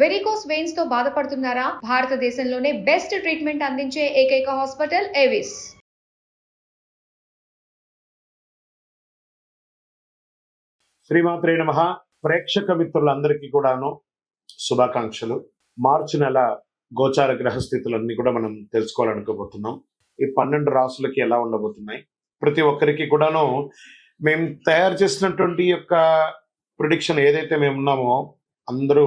Varicose వెయిన్స్తో బాధపడుతున్నారా? భారతదేశంలోనే best treatment అందించే ఏకైక హాస్పిటల్ ఏవిస్ శ్రీమాత్రే నమ. ప్రేక్షక మిత్రులందరికీ కూడాను శుభాకాంక్షలు. మార్చి నెల గోచార గ్రహస్థితులన్నీ కూడా మనం తెలుసుకోవాలనుకోబోతున్నాం. ఈ పన్నెండు రాసులకి ఎలా ఉండబోతున్నాయి? ప్రతి ఒక్కరికి కూడాను మేము తయారు చేసినటువంటి యొక్క ప్రిడిక్షన్ ఏదైతే మేము ఉన్నామో అందరూ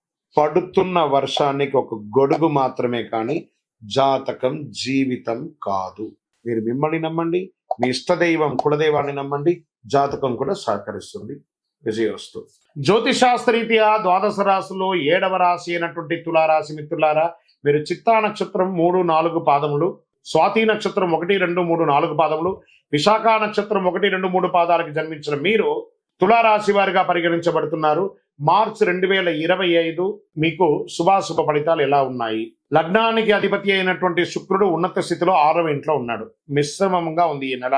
పడుతున్న వర్షానికి ఒక గొడుగు మాత్రమే కానీ జాతకం జీవితం కాదు. మీరు మిమ్మల్ని నమ్మండి మీ ఇష్టదైవం కులదైవాన్ని నమ్మండి జాతకం కూడా సహకరిస్తుంది. విజయోస్తు జ్యోతిశాస్త్రరీత్యా ద్వాదశ రాశిలో ఏడవ రాశి అయినటువంటి తులారాశి మిత్రులారా మీరు చిత్తా నక్షత్రం మూడు నాలుగు పాదములు స్వాతి నక్షత్రం ఒకటి రెండు మూడు నాలుగు పాదములు విశాఖ నక్షత్రం ఒకటి రెండు మూడు పాదాలకు జన్మించిన మీరు తులారాశి వారిగా పరిగణించబడుతున్నారు. మార్చ్ రెండు వేల ఇరవై ఐదు మీకు శుభాశుభ ఫలితాలు ఎలా ఉన్నాయి? లగ్నానికి అధిపతి అయినటువంటి శుక్రుడు ఉన్నత స్థితిలో ఆరవ ఇంట్లో ఉన్నాడు. మిశ్రమంగా ఉంది ఈ నెల.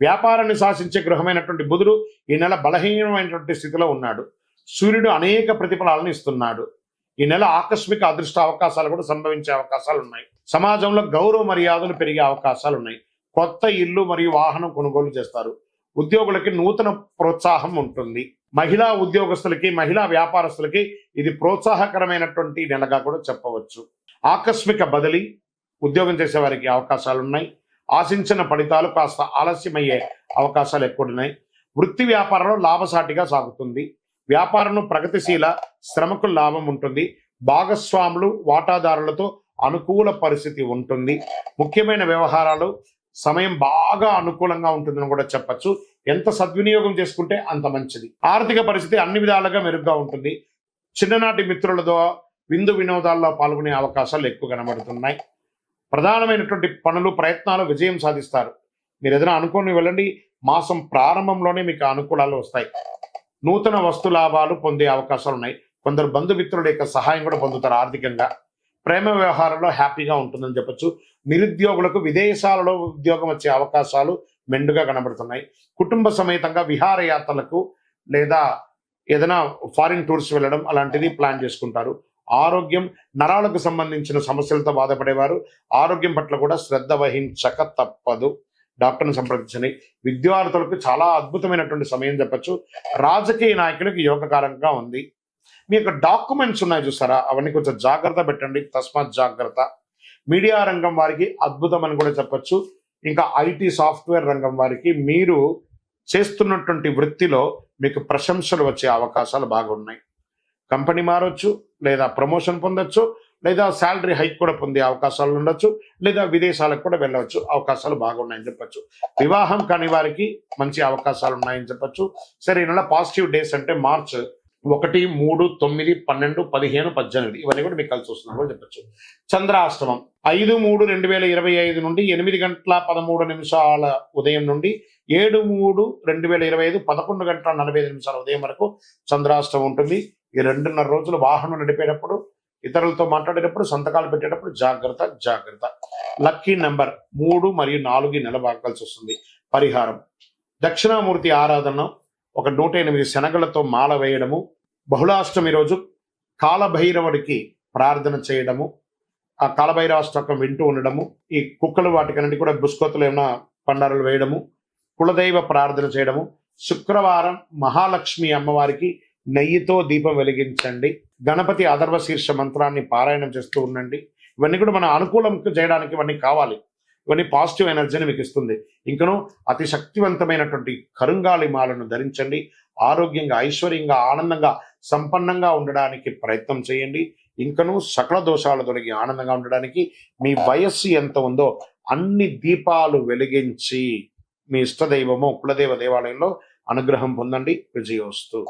వ్యాపారాన్ని శాసించే గృహమైనటువంటి బుధుడు ఈ నెల బలహీనమైనటువంటి స్థితిలో ఉన్నాడు. సూర్యుడు అనేక ప్రతిఫలాలను ఇస్తున్నాడు. ఈ నెల ఆకస్మిక అదృష్ట అవకాశాలు కూడా సంభవించే అవకాశాలు ఉన్నాయి. సమాజంలో గౌరవ మర్యాదలు పెరిగే అవకాశాలు ఉన్నాయి. కొత్త ఇల్లు మరియు వాహనం కొనుగోలు చేస్తారు. ఉద్యోగులకి నూతన ప్రోత్సాహం ఉంటుంది. మహిళా ఉద్యోగస్తులకి మహిళా వ్యాపారస్తులకి ఇది ప్రోత్సాహకరమైనటువంటి నెలగా కూడా చెప్పవచ్చు. ఆకస్మిక బదిలీ ఉద్యోగం చేసేవారికి అవకాశాలున్నాయి. అవకాశాలు ఉన్నాయి ఆశించిన ఫలితాలు కాస్త ఆలస్యమయ్యే అవకాశాలు ఎక్కువ ఉన్నాయి వృత్తి వ్యాపారంలో లాభసాటిగా సాగుతుంది. వ్యాపారంలో ప్రగతిశీల శ్రమకు లాభం ఉంటుంది. భాగస్వాములు వాటాదారులతో అనుకూల పరిస్థితి ఉంటుంది. ముఖ్యమైన వ్యవహారాలు సమయం బాగా అనుకూలంగా ఉంటుందని కూడా చెప్పచ్చు. ఎంత సద్వినియోగం చేసుకుంటే అంత మంచిది. ఆర్థిక పరిస్థితి అన్ని విధాలుగా మెరుగ్గా ఉంటుంది. చిన్ననాటి మిత్రులతో విందు వినోదాల్లో పాల్గొనే అవకాశాలు ఎక్కువ కనబడుతున్నాయి. ప్రధానమైనటువంటి పనులు ప్రయత్నాలు విజయం సాధిస్తారు. మీరు ఏదైనా అనుకుని వెళ్ళండి. మాసం ప్రారంభంలోనే మీకు అనుకూలాలు వస్తాయి. నూతన వస్తు లాభాలు పొందే అవకాశాలు ఉన్నాయి. కొందరు బంధుమిత్రుల యొక్క సహాయం కూడా పొందుతారు ఆర్థికంగా. ప్రేమ వ్యవహారంలో హ్యాపీగా ఉంటుందని చెప్పొచ్చు. నిరుద్యోగులకు విదేశాలలో ఉద్యోగం వచ్చే అవకాశాలు మెండుగా కనబడుతున్నాయి. కుటుంబ సమేతంగా విహారయాత్రలకు లేదా ఏదైనా ఫారిన్ టూర్స్ వెళ్ళడం అలాంటిది ప్లాన్ చేసుకుంటారు. ఆరోగ్యం నరాలకు సంబంధించిన సమస్యలతో బాధపడేవారు. ఆరోగ్యం పట్ల కూడా శ్రద్ధ వహించక తప్పదు. డాక్టర్ని సంప్రదించండి. విద్యార్థులకు చాలా అద్భుతమైనటువంటి సమయం చెప్పచ్చు. రాజకీయ నాయకులకు యోగకారంగా ఉంది. మీ యొక్క డాక్యుమెంట్స్ ఉన్నాయి చూసారా అవన్నీ కొంచెం జాగ్రత్త పెట్టండి. తస్మాత్ జాగ్రత్త. మీడియా రంగం వారికి అద్భుతం అని కూడా చెప్పచ్చు. ఇంకా ఐటీ సాఫ్ట్వేర్ రంగం వారికి మీరు చేస్తున్నటువంటి వృత్తిలో మీకు ప్రశంసలు వచ్చే అవకాశాలు బాగున్నాయి కంపెనీ మారొచ్చు లేదా ప్రమోషన్ పొందొచ్చు లేదా శాలరీ హైక్ కూడా పొందే అవకాశాలు ఉండొచ్చు లేదా విదేశాలకు కూడా వెళ్ళవచ్చు. అవకాశాలు బాగున్నాయని చెప్పొచ్చు. వివాహం కాని వారికి మంచి అవకాశాలు ఉన్నాయని చెప్పొచ్చు. సరే ఈ నెల పాజిటివ్ డేస్ అంటే మార్చ్ ఒకటి మూడు తొమ్మిది పన్నెండు పదిహేను పద్దెనిమిది. ఇవన్నీ కూడా మీకు కలిసి వస్తున్నాయి కూడా చెప్పొచ్చు. చంద్రాష్టమం. ఐదు మూడు రెండు వేల ఇరవై ఐదు నుండి ఎనిమిది గంటల పదమూడు నిమిషాల ఉదయం నుండి ఏడు మూడు రెండు వేల ఇరవై ఐదు పదకొండు గంటల నలభై ఐదు నిమిషాల ఉదయం వరకు చంద్రాష్టమం ఉంటుంది. ఈ రెండున్నర రోజులు వాహనం నడిపేటప్పుడు ఇతరులతో మాట్లాడేటప్పుడు సంతకాలు పెట్టేటప్పుడు జాగ్రత్త జాగ్రత్త. లక్కీ నెంబర్ మూడు మరియు నాలుగు నెల నెల వాకాల్సి వస్తుంది. పరిహారం. దక్షిణామూర్తి ఆరాధన. ఒక నూట ఎనిమిది శనగలతో మాల వేయడము బహుళాష్టమి రోజు కాలభైరవుడికి ప్రార్థన చేయడము ఆ కాలభైరవాష్టకం వింటూ ఉండడము ఈ కుక్కలు వాటికన్నీ కూడా బుస్కొత్తులు ఏమైనా పండారులు వేయడము కులదైవ ప్రార్థన చేయడము శుక్రవారం మహాలక్ష్మి అమ్మవారికి నెయ్యితో దీపం వెలిగించండి గణపతి అధర్వ శీర్ష మంత్రాన్ని పారాయణం చేస్తూ ఉండండి ఇవన్నీ కూడా మన అనుకూలం చేయడానికి ఇవన్నీ కావాలి. కొన్ని పాజిటివ్ ఎనర్జీని మీకు ఇస్తుంది. ఇంకను అతి శక్తివంతమైనటువంటి కరుంగాలి మాలను ధరించండి. ఆరోగ్యంగా ఐశ్వర్యంగా ఆనందంగా సంపన్నంగా ఉండడానికి ప్రయత్నం చేయండి. ఇంకను సకల దోషాలు తొలగి ఆనందంగా ఉండడానికి మీ వయస్సు ఎంత ఉందో అన్ని దీపాలు వెలిగించి మీ ఇష్టదైవము కులదేవ దేవాలయంలో అనుగ్రహం పొందండి. విజయోస్తు.